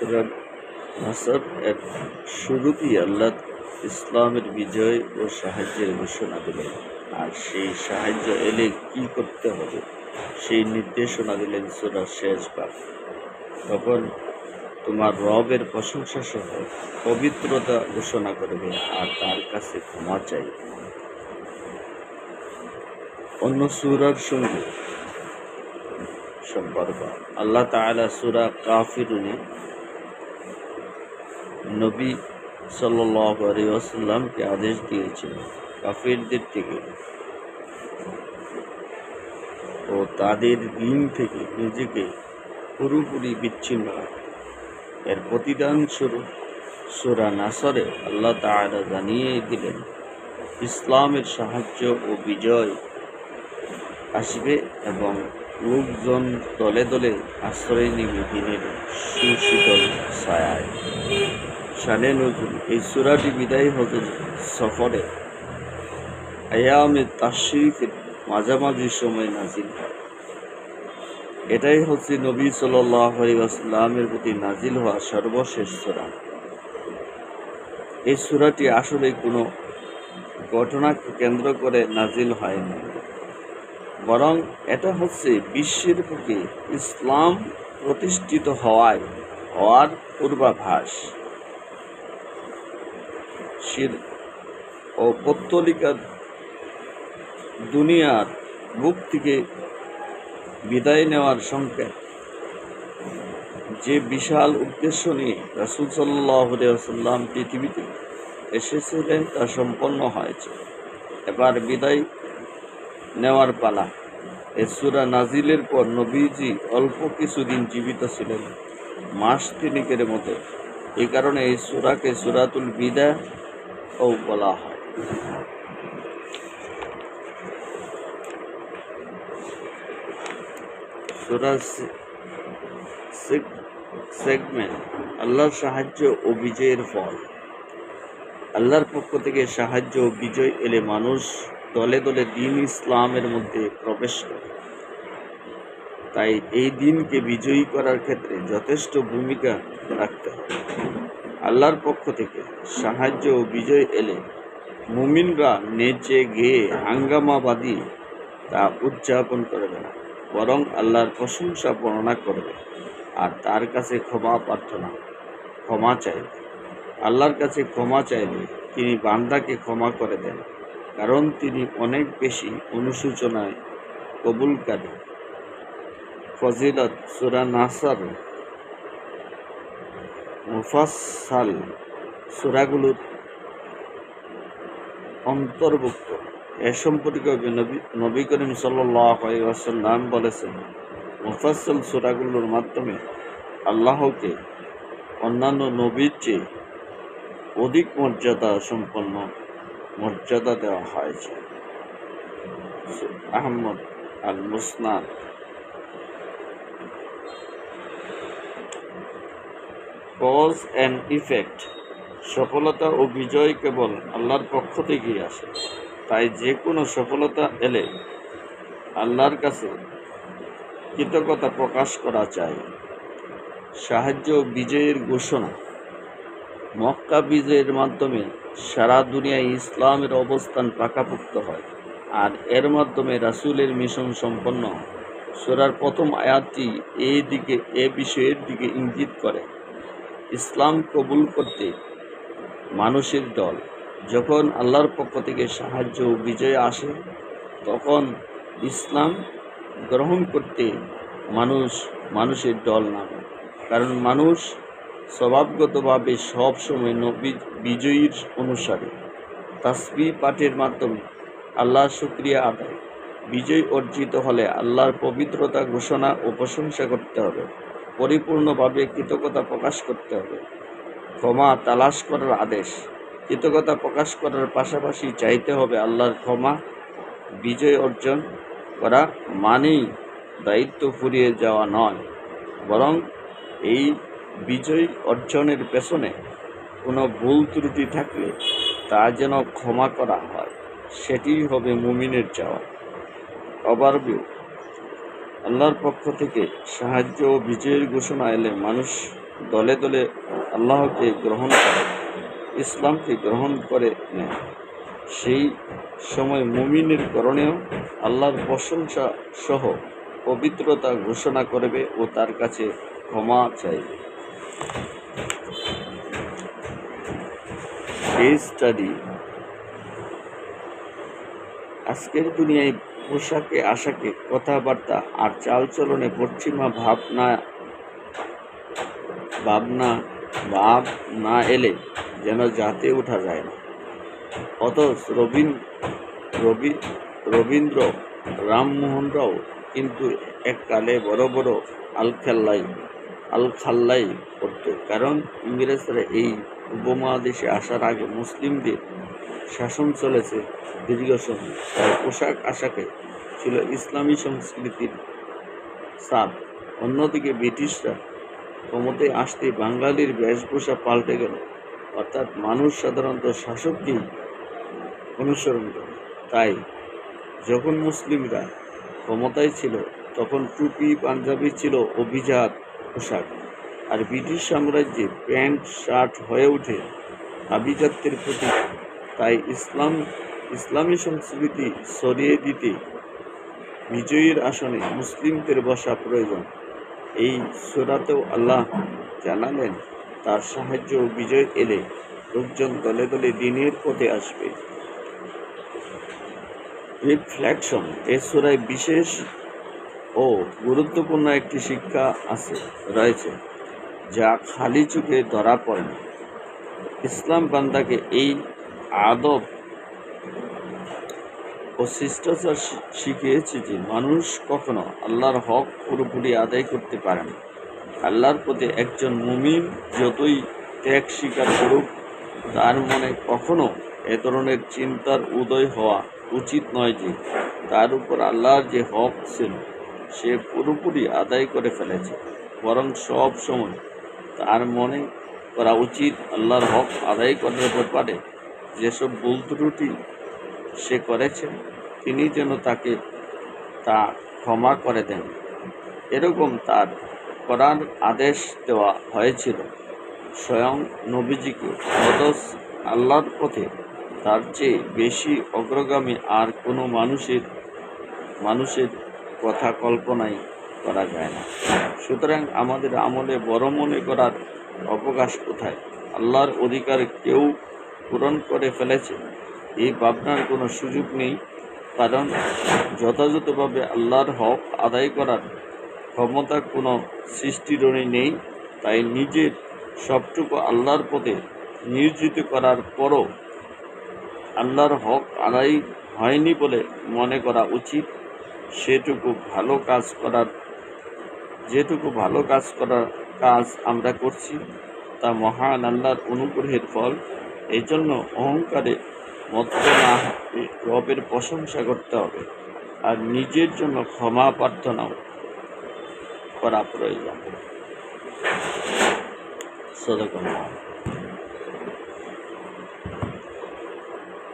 সুরা নাসর এর শুরুতেই আল্লাহ ইসলামের বিজয় ও সাহায্যের ঘোষণা দিলেন। আর সেই সাহায্য এলে কি করতে হবে, সেই নির্দেশনা দিলেন সুরার শেষ ভাগ। তখন তোমার রবের প্রশংসা সহ পবিত্রতা ঘোষণা করবে, আর তার কাছে ক্ষমা চাইবে অন্য সুরার সঙ্গে সম্পর্ক। আল্লাহ তাআলা সুরা কাফিরুনে নবী আলাইহি ওয়াসাল্লামকে আদেশ দিয়েছেন কাফিরদের থেকে। ও তাদের দিন থেকে নিজেকে পুরোপুরি বিচ্ছিন্ন এর প্রতিদান স্বরূপ সুরা নাসরে আল্লাহ তাআলা জানিয়ে দিলেন, ইসলামের সাহায্য ও বিজয় আসবে এবং লোকজন দলে দলে আশ্রয় নিবে দিনের সুশীতল ছায়ায়। শানে নজরুল। এই সুরাটি বিদায়ী হজর সফরে আয়ামে তাশরিফের মাঝামাঝি সময় নাজিল হয়। এটাই হচ্ছে নবী সাল্লামের প্রতি নাজিল হওয়া সর্বশেষ সুরা। এই সুরাটি আসলে কোনো ঘটনাকে কেন্দ্র করে নাজিল হয়নি বরং এটা হচ্ছে বিশ্বের প্রতি ইসলাম প্রতিষ্ঠিত হওয়ায়, হওয়ার পূর্বাভাস। শির ও পত্তলিকার দুনিয়ার বুক থেকে বিদায় নেওয়ার সংকেত। যে বিশাল উদ্দেশ্য নিয়ে রাসুল সাল্লাম পৃথিবীতে এসেছিলেন, তা সম্পন্ন হয়েছে। এবার বিদায় নেওয়ার পালা। এ সুরা নাজিলের পর নবীজি অল্প কিছুদিন জীবিত ছিলেন। মাস তিনিকের মতো। এই কারণে এই সুরাকে সুরাতুল বিদা ও বলা হয়। সেগমেন্ট, আল্লাহর সাহায্য ও বিজয়ের ফল। আল্লাহর পক্ষ থেকে সাহায্য ও বিজয় এলে মানুষ দলে দলে দিন ইসলামের মধ্যে প্রবেশ করে। তাই এই দিনকে বিজয়ী করার ক্ষেত্রে যথেষ্ট ভূমিকা রাখতে হবে। আল্লাহর পক্ষ থেকে সাহায্য ও বিজয় এলে মুমিনরা নেচে গেয়ে হাঙ্গামাবাদী তা উদযাপন করবে না, বরং আল্লাহর প্রশংসা বর্ণনা করবে আর তার কাছে ক্ষমা প্রার্থনা, ক্ষমা চাইবে। আল্লাহর কাছে ক্ষমা চাইলে তিনি বান্দাকে ক্ষমা করে দেন, কারণ তিনি অনেক বেশি অনুশোচনায় কবুলকারী। ফজিলত সুরা নাসার মুফাসাল সুরাগুলোর অন্তর্ভুক্ত। এ সম্পর্কে নবী করিম সাল্লাম বলেছেন মুফাসল সুরাগুলোর মাধ্যমে আল্লাহকে অন্যান্য নবীর চেয়ে অধিক মর্যাদা সম্পন্ন মর্যাদা দেওয়া হয়েছে। Ahmad Al Musnad cause and effect, সফলতা ও বিজয় কেবল আল্লাহর পক্ষ থেকেই আসে। তাই যে কোনো সফলতা এলে আল্লাহর কাছে কৃতজ্ঞতা প্রকাশ করা চাই। সাহায্য বিজয়ের ঘোষণা। মক্কা বিজয়ের মাধ্যমে সারা দুনিয়ায় ইসলামের অবস্থান পাকাপুক্ত হয়। আর এর মাধ্যমে রাসুলের মিশন সম্পন্ন সোরার প্রথম আয়াতটি এই দিকে এ বিষয়ের দিকে ইঙ্গিত করে। ইসলাম কবুল করতে মানুষের দল যখন আল্লাহর পক্ষ থেকে সাহায্য ও বিজয় আসে, তখন ইসলাম গ্রহণ করতে মানুষ মানুষের দল নামে। কারণ মানুষ স্বভাবগতভাবে সবসময় নবী বিজয়ীর অনুসারে। তাসবি পাঠের মাধ্যমে আল্লাহর শুক্রিয়া আদায়। বিজয় অর্জিত হলে আল্লাহর পবিত্রতা ঘোষণা ও প্রশংসা করতে হবে। পরিপূর্ণভাবে কৃতজ্ঞতা প্রকাশ করতে হবে। ক্ষমা তালাশ করার আদেশ। কৃতজ্ঞতা প্রকাশ করার পাশাপাশি চাইতে হবে আল্লাহর ক্ষমা, বিজয় অর্জন করা মানেই দায়িত্ব ফুরিয়ে যাওয়া নয়। বরং এই বিজয় অর্জনের পেছনে কোনো ভুল ত্রুটি থাকলে তা যেন ক্ষমা করা হয়, সেটিই হবে মুমিনের চাওয়া। ওভারভিউ। আল্লাহর পক্ষ থেকে সাহায্য ও বিজয়ের ঘোষণা এলে মানুষ দলে দলে আল্লাহকে গ্রহণ করে, ইসলামকে গ্রহণ করে নেয়। সেই সময় মুমিনের করণেও আল্লাহর প্রশংসা সহ পবিত্রতা ঘোষণা করবে ও তার কাছে ক্ষমা চাইবে। এই স্টাডি আজকের দুনিয়ায় পোশাকে আশাকে কথাবার্তা আর চালচলনে পশ্চিমা ভাবনা ভাবনা, ভাব না এলে যেন জাতে ওঠা যায় না। অথচ রবীন, রবি, রবীন্দ্র রামমোহন রাও কিন্তু এককালে বড় বড় আলখাল্লাই আলখাল্লাই করত। কারণ ইংরেজরা এই উপমহাদেশে আসার আগে মুসলিমদের শাসন চলেছে দীর্ঘ সময়। পোশাক আশাকে ছিল ইসলামী সংস্কৃতির সাপ অন্যদিকে ব্রিটিশরা ক্ষমতায় আসতে বাঙালির বেশভূষা পাল্টে গেল। অর্থাৎ মানুষ সাধারণত শাসককেই অনুসরণ করে। তাই যখন মুসলিমরা ক্ষমতায় ছিল, তখন টুপি, পাঞ্জাবি ছিল অভিজাত পোশাক। আর ব্রিটিশ সাম্রাজ্যে প্যান্ট, শার্ট হয়ে ওঠে আভিজাত্যের প্রতীক। তাই ইসলাম, ইসলামী সংস্কৃতি সরিয়ে দিতে বিজয়ীর আসনে মুসলিমদের বসা প্রয়োজন। এই সুরাতেও আল্লাহ জানালেন, তার সাহায্য ও বিজয় এলে লোকজন দলে দলে দিনের পথে আসবে। রিফ্লেকশন, এ সুরায় বিশেষ ও গুরুত্বপূর্ণ একটি শিক্ষা আছে, রয়েছে, যা খালি চোখে ধরা পড়ে না। ইসলাম বান্দাকে এই আদব ও শিষ্টাচার শিখিয়েছে যে মানুষ কখনো আল্লাহর হক পুরোপুরি আদায় করতে পারে না। আল্লাহর প্রতি একজন মুমিন যতই ত্যাগ স্বীকার করুক, তার মনে কখনো এ ধরনের চিন্তার উদয় হওয়া উচিত নয় যে তার উপর আল্লাহর যে হক ছিল, সে পুরোপুরি আদায় করে ফেলেছে। বরং সব সময় তার মনে করা উচিত আল্লাহর হক আদায় করার ব্যাপারে যেসব ভুল ত্রুটি সে করেছে তিনি যেন তাকে তা ক্ষমা করে দেন। এরকম তার করার আদেশ দেওয়া হয়েছিল। স্বয়ং নবীজিকে অথচ আল্লাহর পথে তার চেয়ে বেশি অগ্রগামী আর কোনো মানুষের মানুষের কথা কল্পনাই করা যায় না। সুতরাং আমাদের আমলে বড় মনে করার অবকাশ কোথায়? আল্লাহর অধিকার কেউ পূরণ করে ফেলেছে। এই ভাবনার কোনো সুযোগ নেই, কারণ যথাযথভাবে আল্লাহর হক আদায় করার ক্ষমতা কোনো সৃষ্টিরণী নেই। তাই নিজের সবটুকু আল্লাহর পথে নিয়োজিত করার পরও আল্লাহর হক আদায় হয়নি বলে মনে করা উচিত। সেটুকু ভালো কাজ করার, যেটুকু ভালো কাজ করার কাজ আমরা করছি, তা মহান আল্লাহর অনুগ্রহের ফল। এই জন্য অহংকারে মত্ত না হয়ে রবের প্রশংসা করতে হবে আর নিজের জন্য ক্ষমা প্রার্থনাও করা প্রয়োজন। সদকল্যাণ